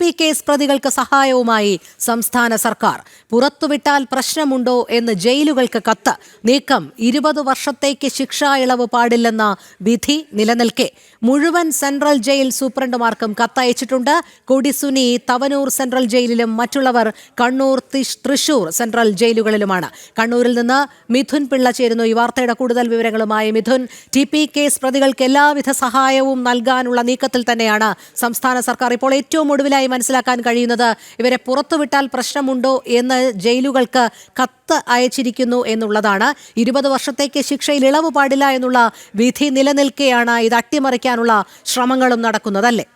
P case പ്രതികൾക്ക് സഹായവുമായി സംസ്ഥാന സർക്കാർ. പുറത്തുവിട്ടാൽ പ്രശ്നമുണ്ടോ എന്ന് ജയിലുകൾക്ക് കത്ത്. നീക്കം ഇരുപത് വർഷത്തേക്ക് ശിക്ഷാ ഇളവ് പാടില്ലെന്ന വിധി നിലനിൽക്കെ. മുഴുവൻ സെൻട്രൽ ജയിൽ സൂപ്രണ്ടുമാർക്കും കത്തയച്ചിട്ടുണ്ട്. കൊടിസുനി തവനൂർ സെൻട്രൽ ജയിലിലും മറ്റുള്ളവർ കണ്ണൂർ തൃശൂർ സെൻട്രൽ ജയിലുകളിലുമാണ്. കണ്ണൂരിൽ നിന്ന് മിഥുൻ പിള്ള ചേരുന്നു ഈ വാർത്തയുടെ കൂടുതൽ വിവരങ്ങളുമായി. മിഥുൻ ടി പി കേസ് പ്രതികൾക്ക് എല്ലാവിധ സഹായവും നൽകാനുള്ള നീക്കത്തിൽ തന്നെയാണ് സംസ്ഥാന സർക്കാർ ഇപ്പോൾ ഏറ്റവും ഒടുവിലായി മനസ്സിലാക്കാൻ കഴിയുന്നത് ഇവരെ പുറത്തുവിട്ടാൽ പ്രശ്നമുണ്ടോ എന്ന് ജയിലുകൾക്ക് കത്ത് അയച്ചിരിക്കുന്നു എന്നുള്ളതാണ്. ഇരുപത് വർഷത്തേക്ക് ശിക്ഷയിൽ ഇളവ് പാടില്ല എന്നുള്ള വിധി നിലനിൽക്കെയാണ് ഇത് അട്ടിമറിക്കാനുള്ള ശ്രമങ്ങളും നടക്കുന്നതല്ലേ?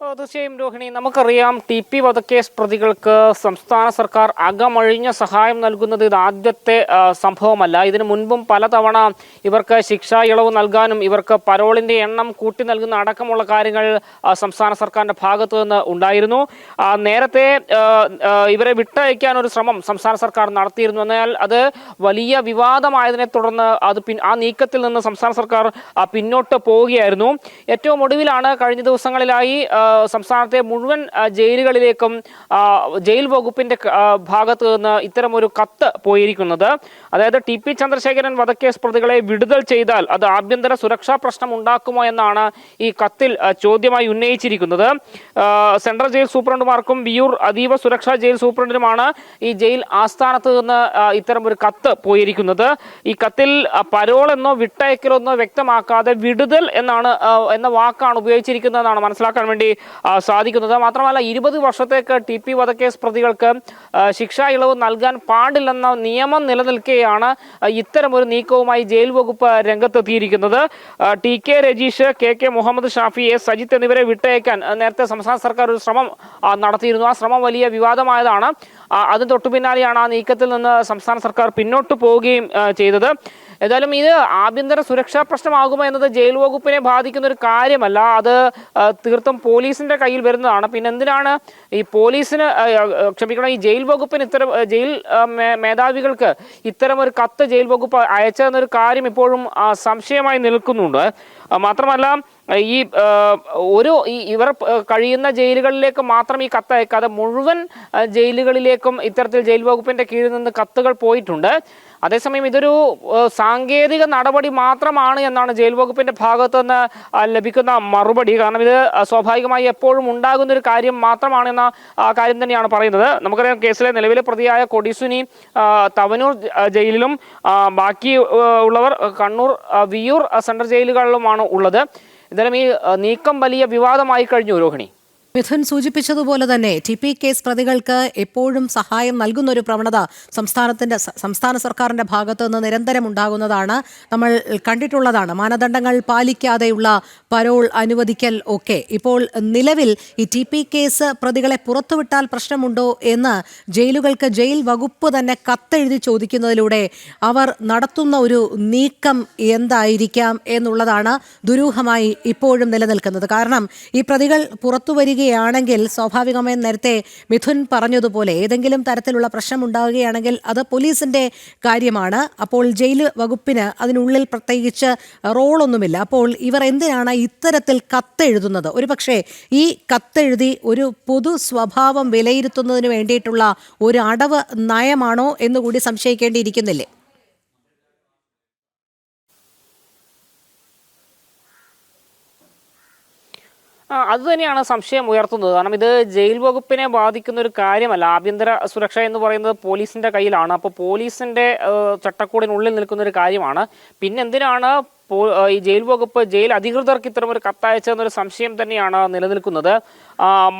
തീർച്ചയായും രോഹിണി നമുക്കറിയാം ടി പി വധക്കേസ് പ്രതികൾക്ക് സംസ്ഥാന സർക്കാർ അകമഴിഞ്ഞ സഹായം നൽകുന്നത് ഇത് ആദ്യത്തെ സംഭവമല്ല. ഇതിനു മുൻപും പലതവണ ഇവർക്ക് ശിക്ഷാ ഇളവ് നൽകാനും ഇവർക്ക് പരോളിന്റെ എണ്ണം കൂട്ടി നൽകുന്ന അടക്കമുള്ള കാര്യങ്ങൾ സംസ്ഥാന സർക്കാരിന്റെ ഭാഗത്തു നിന്ന് ഉണ്ടായിരുന്നു. നേരത്തെ ഇവരെ വിട്ടയക്കാൻ ഒരു ശ്രമം സംസ്ഥാന സർക്കാർ നടത്തിയിരുന്നു. എന്നാൽ അത് വലിയ വിവാദമായതിനെ തുടർന്ന് അത് ആ നീക്കത്തിൽ നിന്ന് സംസ്ഥാന സർക്കാർ പിന്നോട്ട് പോവുകയായിരുന്നു. ഏറ്റവും ഒടുവിലാണ് കഴിഞ്ഞ ദിവസങ്ങളിലായി സംസ്ഥാനത്തെ മുഴുവൻ ജയിലുകളിലേക്കും ജയിൽ വകുപ്പിന്റെ ഭാഗത്തു നിന്ന് ഇത്തരം ഒരു കത്ത് പോയിരിക്കുന്നത്. അതായത് ടി പി ചന്ദ്രശേഖരൻ വധക്കേസ് പ്രതികളെ വിടുതൽ ചെയ്താൽ അത് ആഭ്യന്തര സുരക്ഷാ പ്രശ്നം ഉണ്ടാക്കുമോ എന്നാണ് ഈ കത്തിൽ ചോദ്യമായി ഉന്നയിച്ചിരിക്കുന്നത്. സെൻട്രൽ ജയിൽ സൂപ്രണ്ടുമാർക്കും വിയൂർ അതീവ സുരക്ഷാ ജയിൽ സൂപ്രണ്ടിനുമാണ് ഈ ജയിൽ ആസ്ഥാനത്ത് നിന്ന് ഇത്തരം ഒരു കത്ത് പോയിരിക്കുന്നത്. ഈ കത്തിൽ പരോൾ എന്നോ വിട്ടയക്കലോ എന്നോ വ്യക്തമാക്കാതെ വിടുതൽ എന്നാണ് എന്ന വാക്കാണ് ഉപയോഗിച്ചിരിക്കുന്നതെന്നാണ് മനസ്സിലാക്കാൻ വേണ്ടി സാധിക്കുന്നത്. മാത്രമല്ല ഇരുപത് വർഷത്തേക്ക് ടി പി വധക്കേസ് പ്രതികൾക്ക് ശിക്ഷാ ഇളവ് നൽകാൻ പാടില്ലെന്ന നിയമം നിലനിൽക്കെയാണ് ആ, ഇത്തരം ഒരു നീക്കവുമായി ജയിൽ വകുപ്പ് രംഗത്തെത്തിയിരിക്കുന്നത്. T K Rajeesh K K Muhammad Shafi S Sajith എന്നിവരെ വിട്ടയക്കാൻ നേരത്തെ സംസ്ഥാന സർക്കാർ ഒരു ശ്രമം നടത്തിയിരുന്നു. ആ ശ്രമം വലിയ വിവാദമായതാണ്. അതിന് തൊട്ടു പിന്നാലെയാണ് ആ നീക്കത്തിൽ നിന്ന് സംസ്ഥാന സർക്കാർ പിന്നോട്ട് പോവുകയും ചെയ്തത്. ഏതായാലും ഇത് ആഭ്യന്തര സുരക്ഷാ പ്രശ്നമാകുമോ എന്നത് ജയിൽ വകുപ്പിനെ ബാധിക്കുന്ന ഒരു കാര്യമല്ല. അത് തീർത്തും പോലീസിന്റെ കയ്യിൽ വരുന്നതാണ്. പിന്നെ എന്തിനാണ് ഈ പോലീസിന് ക്ഷമിക്കണം ഈ ജയിൽ വകുപ്പിന് ഇത്തരം ജയിൽ മേധാവികൾക്ക് ഇത്തരം ഒരു കത്ത് ജയിൽ വകുപ്പ് അയച്ചതെന്നൊരു കാര്യം ഇപ്പോഴും സംശയമായി നിൽക്കുന്നുണ്ട്. മാത്രമല്ല ഈ ഒരു ഇവർ കഴിയുന്ന ജയിലുകളിലേക്ക് മാത്രം ഈ കത്ത് അയക്കാതെ മുഴുവൻ ജയിലുകളിലേക്കും ഇത്തരത്തിൽ ജയിൽ വകുപ്പിന്റെ കീഴിൽ നിന്ന് കത്തുകൾ പോയിട്ടുണ്ട്. അതേസമയം ഇതൊരു സാങ്കേതിക നടപടി മാത്രമാണ് എന്നാണ് ജയിൽ വകുപ്പിന്റെ ഭാഗത്ത് നിന്ന് ലഭിക്കുന്ന മറുപടി. കാരണം ഇത് സ്വാഭാവികമായി എപ്പോഴും ഉണ്ടാകുന്ന ഒരു കാര്യം മാത്രമാണെന്ന കാര്യം തന്നെയാണ് പറയുന്നത്. നമുക്കറിയാം കേസിലെ നിലവിലെ പ്രതിയായ കൊടിസുനി തവനൂർ ജയിലിലും ബാക്കി ഉള്ളവർ കണ്ണൂർ വിയൂർ സെൻട്രൽ ജയിലുകളിലുമാണ് ഉള്ളത്. എന്തായാലും ഈ നീക്കം വലിയ വിവാദമായി കഴിഞ്ഞു രോഹിണി. മിഥുൻ സൂചിപ്പിച്ചതുപോലെ തന്നെ ടി പി കേസ് പ്രതികൾക്ക് എപ്പോഴും സഹായം നൽകുന്ന ഒരു പ്രവണത സംസ്ഥാനത്തിന്റെ സംസ്ഥാന സർക്കാരിന്റെ ഭാഗത്തു നിന്ന് നിരന്തരം ഉണ്ടാകുന്നതാണ്. നമ്മൾ കണ്ടിട്ടുള്ളതാണ്. മാനദണ്ഡങ്ങൾ പാലിക്കാതെയുള്ള പരോൾ അനുവദിക്കൽ ഒക്കെ. ഇപ്പോൾ നിലവിൽ ഈ ടി പി കേസ് പ്രതികളെ പുറത്തുവിട്ടാൽ പ്രശ്നമുണ്ടോ എന്ന് ജയിലുകൾക്ക് ജയിൽ വകുപ്പ് തന്നെ കത്തെഴുതി ചോദിക്കുന്നതിലൂടെ അവർ നടത്തുന്ന ഒരു നീക്കം എന്തായിരിക്കാം എന്നുള്ളതാണ് ദുരൂഹമായി ഇപ്പോഴും നിലനിൽക്കുന്നത്. കാരണം ഈ പ്രതികൾ പുറത്തു വരികയാണെങ്കിൽ സ്വാഭാവികമായും നേരത്തെ മിഥുൻ പറഞ്ഞതുപോലെ ഏതെങ്കിലും തരത്തിലുള്ള പ്രശ്നം ഉണ്ടാവുകയാണെങ്കിൽ അത് പോലീസിന്റെ കാര്യമാണ്. അപ്പോൾ ജയിൽ വകുപ്പിന് അതിനുള്ളിൽ പ്രത്യേകിച്ച് റോളൊന്നുമില്ല. അപ്പോൾ ഇവർ എന്തിനാണ് ഇത്തരത്തിൽ കത്തെഴുതുന്നത്? ഒരു പക്ഷേ ഈ കത്തെഴുതി ഒരു പൊതു സ്വഭാവം വിലയിരുത്തുന്നതിന് വേണ്ടിയിട്ടുള്ള ഒരു അടവ് നയമാണോ എന്നുകൂടി സംശയിക്കേണ്ടിയിരിക്കുന്നില്ലേ? ആ, അത് തന്നെയാണ് സംശയം ഉയർത്തുന്നത്. കാരണം ഇത് ജയിൽ വകുപ്പിനെ ബാധിക്കുന്ന ഒരു കാര്യമല്ല. ആഭ്യന്തര സുരക്ഷ എന്ന് പറയുന്നത് പോലീസിന്റെ കയ്യിലാണ്. അപ്പോൾ പോലീസിന്റെ ചട്ടക്കൂടിനുള്ളിൽ നിൽക്കുന്ന ഒരു കാര്യമാണ്. പിന്നെ എന്തിനാണ് പോ- ഏഹ്, ഈ ജയിൽ വകുപ്പ് ജയിൽ അധികൃതർക്ക് ഇത്തരം ഒരു കത്തയച്ചതെന്നൊരു സംശയം തന്നെയാണ് നിലനിൽക്കുന്നത്.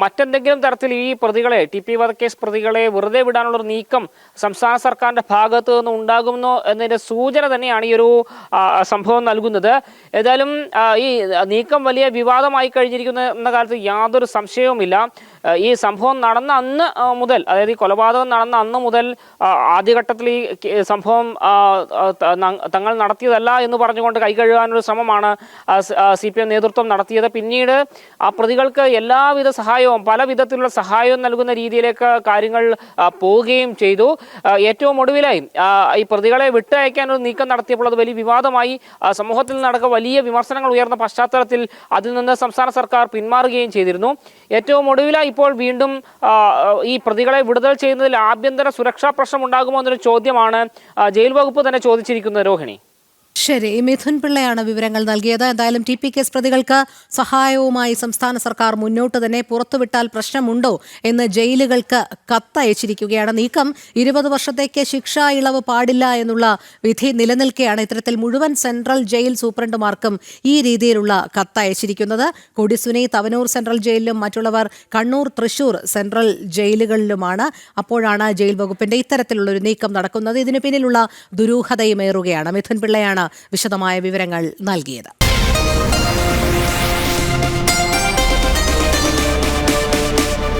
മറ്റെന്തെങ്കിലും തരത്തിൽ ഈ പ്രതികളെ ടി പി വധക്കേസ് പ്രതികളെ വെറുതെ വിടാനുള്ള ഒരു നീക്കം സംസ്ഥാന സർക്കാരിന്റെ ഭാഗത്തു നിന്ന് ഉണ്ടാകുമെന്നോ എന്നതിന്റെ സൂചന തന്നെയാണ് ഈ ഒരു സംഭവം നൽകുന്നത്. ഏതായാലും ഈ നീക്കം വലിയ വിവാദമായി കഴിഞ്ഞിരിക്കുന്ന എന്ന കാലത്ത് യാതൊരു സംശയവുമില്ല. ഈ സംഭവം നടന്ന അന്ന് മുതൽ അതായത് ഈ കൊലപാതകം നടന്ന അന്ന് മുതൽ ആദ്യഘട്ടത്തിൽ ഈ സംഭവം തങ്ങൾ നടത്തിയതല്ല എന്ന് പറഞ്ഞുകൊണ്ട് കൈകഴുകാനൊരു ശ്രമമാണ് സി പി എം നേതൃത്വം നടത്തിയത്. പിന്നീട് ആ പ്രതികൾക്ക് എല്ലാവിധ സഹായവും പല വിധത്തിലുള്ള സഹായവും നൽകുന്ന രീതിയിലേക്ക് കാര്യങ്ങൾ പോവുകയും ചെയ്തു. ഏറ്റവും ഒടുവിലായി ഈ പ്രതികളെ വിട്ടയക്കാൻ ഒരു നീക്കം നടത്തിയപ്പോൾ അത് വലിയ വിവാദമായി. സമൂഹത്തിൽ നടക്ക വലിയ വിമർശനങ്ങൾ ഉയർന്ന പശ്ചാത്തലത്തിൽ അതിൽ നിന്ന് സംസ്ഥാന സർക്കാർ പിന്മാറുകയും ചെയ്തിരുന്നു. ഏറ്റവും ഒടുവിലായി ഇപ്പോൾ വീണ്ടും ഈ പ്രതികളെ വിടുതൽ ചെയ്യുന്നതിൽ ആഭ്യന്തര സുരക്ഷാ പ്രശ്നം ഉണ്ടാകുമോ എന്നൊരു ചോദ്യമാണ് ജയിൽ വകുപ്പ് തന്നെ ചോദിച്ചിരിക്കുന്നത് രോഹിണി. ശരി മിഥുൻ പിള്ളയാണ് വിവരങ്ങൾ നൽകിയത്. എന്തായാലും ടി പി കേസ് പ്രതികൾക്ക് സഹായവുമായി സംസ്ഥാന സർക്കാർ മുന്നോട്ട് തന്നെ പുറത്തുവിട്ടാൽ പ്രശ്നമുണ്ടോ എന്ന് ജയിലുകൾക്ക് കത്തയച്ചിരിക്കുകയാണ്. നീക്കം ഇരുപത് വർഷത്തേക്ക് ശിക്ഷാ ഇളവ് പാടില്ല എന്നുള്ള വിധി നിലനിൽക്കെയാണ് ഇത്തരത്തിൽ മുഴുവൻ സെൻട്രൽ ജയിൽ സൂപ്രണ്ടുമാർക്കും ഈ രീതിയിലുള്ള കത്തയച്ചിരിക്കുന്നത്. കൊടിസുനി തവനൂർ സെൻട്രൽ ജയിലിലും മറ്റുള്ളവർ കണ്ണൂർ തൃശൂർ സെൻട്രൽ ജയിലുകളിലുമാണ്. അപ്പോഴാണ് ജയിൽ വകുപ്പിന്റെ ഇത്തരത്തിലുള്ള ഒരു നീക്കം നടക്കുന്നത്. ഇതിനു പിന്നിലുള്ള ദുരൂഹതയും ഏറുകയാണ്. മിഥുൻ പിള്ളയാണ് വിശദമായ വിവരങ്ങൾ നൽകിയത്.